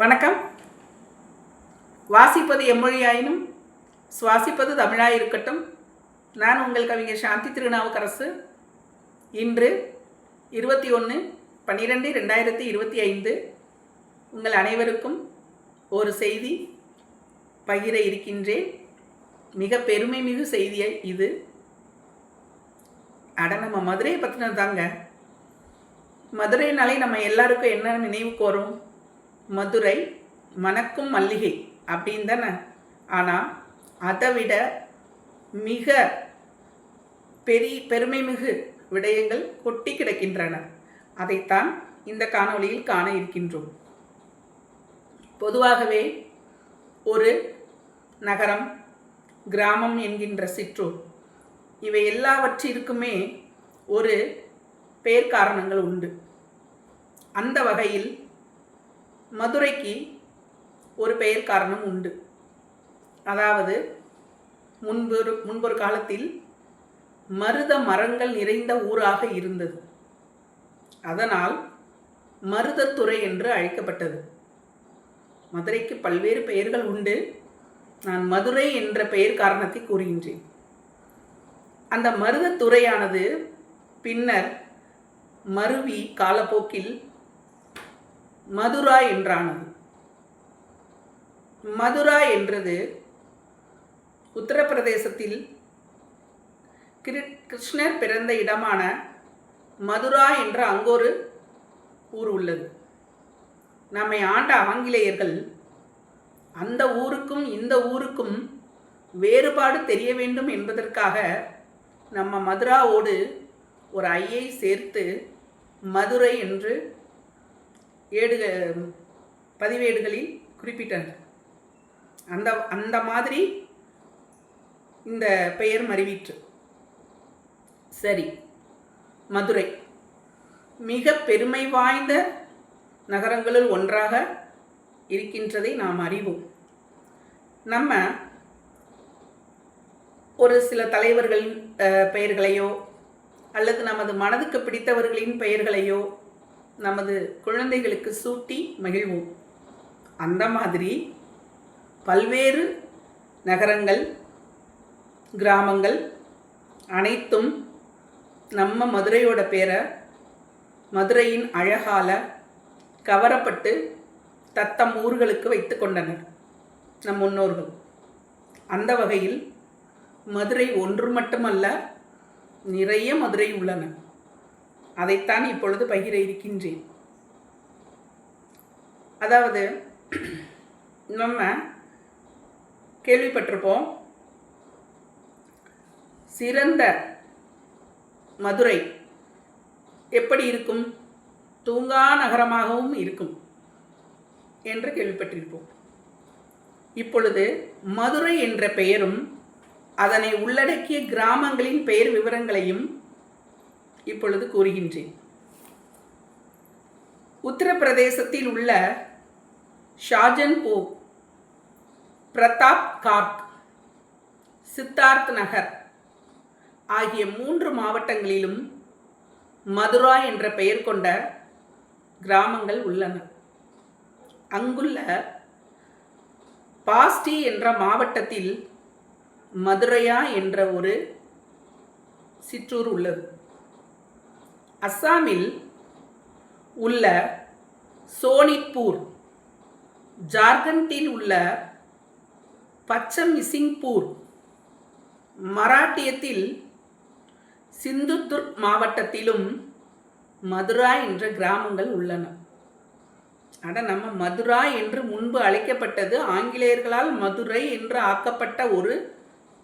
வணக்கம். வாசிப்பது எம்மொழியாயினும் சுவாசிப்பது தமிழாக இருக்கட்டும் நான் உங்கள் கவிஞர் சாந்தி திருநாவுக்கரசு. இன்று இருபத்தி ஒன்று பன்னிரெண்டு ரெண்டாயிரத்தி இருபத்தி ஐந்து உங்கள் அனைவருக்கும் ஒரு செய்தி பகிர இருக்கின்றேன். மிக பெருமை மிகு செய்தியை இது. அட நம்ம மதுரையை பற்றினது தாங்க மதுரைனாலே நம்ம எல்லாருக்கும் என்ன நினைவுக்கு வரும் மதுரை மணக்கும் மல்லிகை அப்படின்னு தானே ஆனால் அதை விட மிக பெரிய பெருமை மிகு விடயங்கள் கொட்டி கிடக்கின்றன. அதைத்தான் இந்த காணொளியில் காண இருக்கின்றோம். பொதுவாகவே ஒரு நகரம் கிராமம் என்கின்ற சிற்றூர் இவை எல்லாவற்றிற்குமே ஒரு பெயர் காரணங்கள் உண்டு. அந்த வகையில் மதுரைக்கு ஒரு பெயர் காரணம் உண்டு. அதாவது முன்பு முன்பொரு காலத்தில் மருத மரங்கள் நிறைந்த ஊராக இருந்தது. அதனால் மருதத்துறை என்று அழைக்கப்பட்டது. மதுரைக்கு பல்வேறு பெயர்கள் உண்டு. நான் மதுரை என்ற பெயர் காரணத்தை கூறுகின்றேன். அந்த மருதத்துறையானது பின்னர் மருவி காலப்போக்கில் மதுரா என்றானது. மதுரா என்றது உத்தரப்பிரதேசத்தில் கிரு- கிருஷ்ணர் பிறந்த இடமான மதுரா என்ற அங்கொரு ஊர் உள்ளது. நம்மை ஆண்ட ஆங்கிலேயர்கள் அந்த ஊருக்கும் இந்த ஊருக்கும் வேறுபாடு தெரிய வேண்டும் என்பதற்காக நம்ம மதுராவோடு ஒரு ஐயை சேர்த்து மதுரை என்று ஏடுக பதிவேடுகளில் குறிப்பிட்டனர் அந்த அந்த மாதிரி இந்த பெயர் மறிவிற்று. சரி மதுரை. மிக பெருமை வாய்ந்த நகரங்களுள் ஒன்றாக இருக்கின்றதை நாம் அறிவோம். நம்ம ஒரு சில தலைவர்களின் பெயர்களையோ அல்லது நமது மனதுக்கு பிடித்தவர்களின் பெயர்களையோ நமது குழந்தைகளுக்கு சூட்டி மகிழ்வோம். அந்த மாதிரி பல்வேறு நகரங்கள் கிராமங்கள் அனைத்தும் நம்ம மதுரையோட பேரை மதுரையின் அழகால கவரப்பட்டு தத்தம் ஊர்களுக்கு வைத்து கொண்டனர் நம் முன்னோர்கள். அந்த வகையில் மதுரை ஒன்று மட்டுமல்ல நிறைய மதுரை உள்ளன. அதைத்தான் இப்பொழுது பகிர இருக்கின்றேன். அதாவது நம்ம கேள்விப்பட்டிருப்போம் சிறந்த மதுரை எப்படி இருக்கும்? தூங்கா நகரமாகவும் இருக்கும் என்று கேள்விப்பட்டிருப்போம். இப்பொழுது மதுரை என்ற பெயரும் அதனை உள்ளடக்கிய கிராமங்களின் பெயர் விவரங்களையும் இப்பொழுது கூறுகின்றேன். உத்தரப்பிரதேசத்தில் உள்ள ஷாஜன்பூர் பிரதாப் கார்க் சித்தார்த் நகர் ஆகிய மூன்று மாவட்டங்களிலும் மதுரா என்ற பெயர் கொண்ட கிராமங்கள் உள்ளன. அங்குள்ள பாஸ்டி என்ற மாவட்டத்தில் மதுரையா என்ற ஒரு சிற்றூர் உள்ளது. அஸ்ஸாமில் உள்ள சோனித்பூர் ஜார்க்கண்டில் உள்ள பச்சமிசிங்பூர் மராட்டியத்தில் சிந்துதுர்க் மாவட்டத்திலும் மதுரா என்ற கிராமங்கள் உள்ளன. அட நம்ம மதுரா என்று முன்பு அழைக்கப்பட்டது ஆங்கிலேயர்களால் மதுரை என்று ஆக்கப்பட்ட ஒரு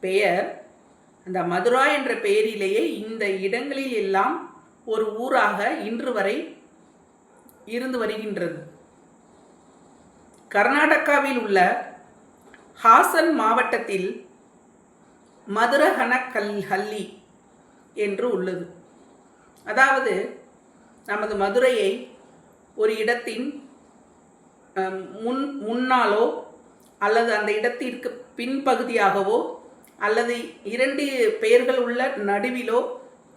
பெயர். அந்த மதுரா என்ற பெயரிலேயே இந்த இடங்களில் எல்லாம் ஒரு ஊராக இன்று வரை இருந்து வருகின்றது. கர்நாடகாவில் உள்ள ஹாசன் மாவட்டத்தில் மதுரஹனக்கல் ஹல்லி என்று உள்ளது. அதாவது நமது மதுரையை ஒரு இடத்தின் முன் முன்னாலோ அல்லது அந்த இடத்திற்கு பின்பகுதியாகவோ அல்லது இரண்டு பெயர்கள் உள்ள நடுவிலோ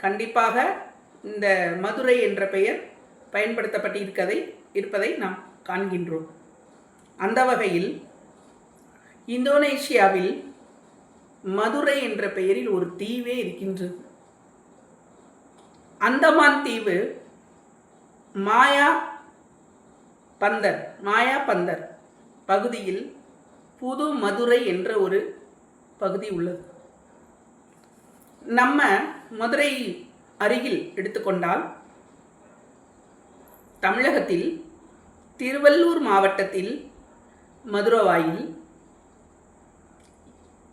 கண்டிப்பாக இந்த மதுரை என்ற பெயர் பயன்படுத்தப்பட்டிருக்கதை இருப்பதை நாம் காண்கின்றோம். அந்த வகையில் இந்தோனேஷியாவில் மதுரை என்ற பெயரில் ஒரு தீவே இருக்கின்றது. அந்தமான் தீவு மாயா பந்தர் மாயா பந்தர் பகுதியில் புது மதுரை என்ற ஒரு பகுதி உள்ளது. நம்ம மதுரை அருகில் எடுத்துக்கொண்டால் தமிழகத்தில் திருவள்ளூர் மாவட்டத்தில் மதுரவாயில்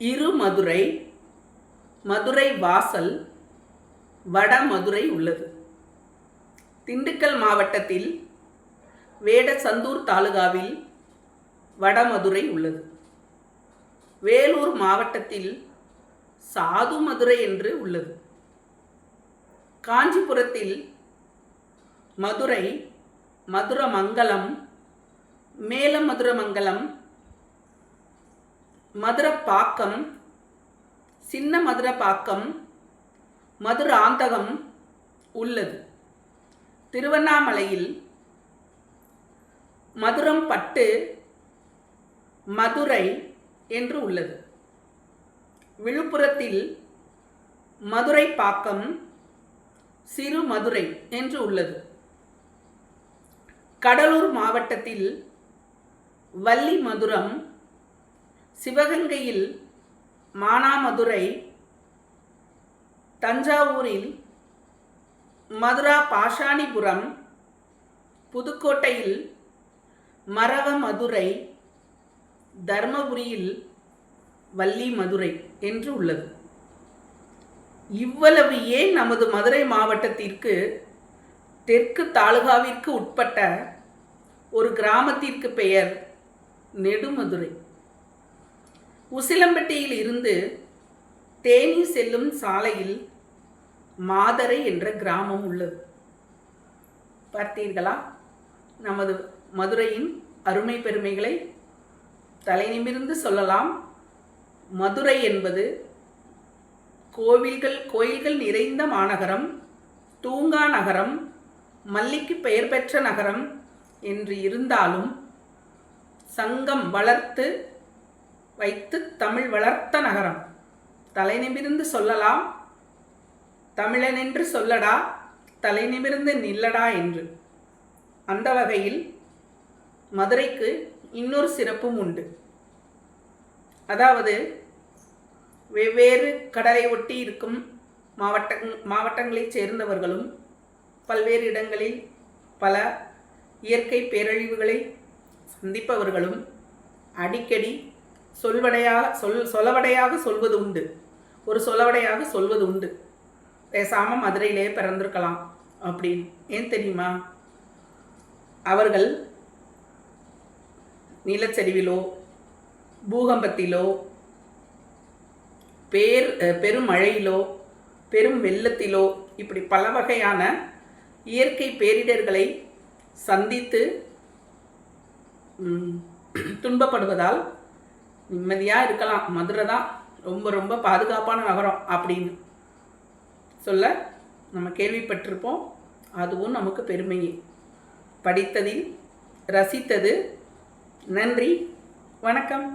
இருமதுரை மதுரை வாசல் வடமதுரை உள்ளது. திண்டுக்கல் மாவட்டத்தில் வேடசந்தூர் தாலுகாவில் வடமதுரை உள்ளது. வேலூர் மாவட்டத்தில் சாது மதுரை என்று உள்ளது. காஞ்சிபுரத்தில் மதுரை மதுரமங்கலம் மேலமதுரமங்கலம் மதுரப்பாக்கம் சின்ன மதுரப்பாக்கம் மதுராந்தகம் உள்ளது. திருவண்ணாமலையில் மதுரம் பட்டு மதுரை என்று உள்ளது. விழுப்புரத்தில் மதுரை பாக்கம் சிறு மதுரை என்று உள்ளது. கடலூர் மாவட்டத்தில் வள்ளி மதுரம் சிவகங்கையில் மானாமதுரை தஞ்சாவூரில் மதுரா பாஷாணிபுரம் புதுக்கோட்டையில் மரவமதுரை தர்மபுரியில் வள்ளி மதுரை என்று உள்ளது. இவ்வளவு ஏன் நமது மதுரை மாவட்டத்திற்கு தெற்கு தாலுகாவிற்கு உட்பட்ட ஒரு கிராமத்திற்கு பெயர் நெடுமதுரை? உசிலம்பட்டியில் இருந்து தேனி செல்லும் சாலையில் மாதரை என்ற கிராமம் உள்ளது. பார்த்தீர்களா? நமது மதுரையின் அருமை பெருமைகளை தலைநிமிர்ந்து சொல்லலாம். மதுரை என்பது கோவில்கள் கோயில்கள் நிறைந்த மாநகரம் தூங்கா நகரம் மல்லிக்கு பெயர் பெற்ற நகரம் என்று இருந்தாலும் சங்கம் வளர்த்து வைத்து தமிழ் வளர்த்த நகரம். தலை நிமிர்ந்து சொல்லலாம் தமிழனென்று சொல்லடா? தலை நிமிர்ந்து நில்லடா என்று. அந்த வகையில் மதுரைக்கு இன்னொரு சிறப்பும் உண்டு. அதாவது வெவ்வேறு கடலை ஒட்டி இருக்கும் மாவட்ட மாவட்டங்களைச் சேர்ந்தவர்களும் பல்வேறு இடங்களில் பல இயற்கை பேரழிவுகளை சந்திப்பவர்களும் அடிக்கடி சொல்வடையாக சொல் சொலவடையாக சொல்வது உண்டு. ஒரு சொலவடையாக சொல்வது உண்டு. பேசாமல் மதுரையிலே பிறந்திருக்கலாம் அப்படின்னு. ஏன் தெரியுமா? அவர்கள் நிலச்சரிவிலோ பூகம்பத்திலோ பேர் பெருமழையிலோ பெரும் வெள்ளத்திலோ இப்படி பல வகையான இயற்கை பேரிடர்களை சந்தித்து துன்பப்படுவதால் நிம்மதியாக இருக்கலாம். மதுரை தான் ரொம்ப ரொம்ப பாதுகாப்பான நகரம் அப்படின்னு சொல்ல நம்ம கேள்விப்பட்டிருப்போம். அதுவும் நமக்கு பெருமையே. படித்ததில் ரசித்தது நன்றி. வணக்கம்.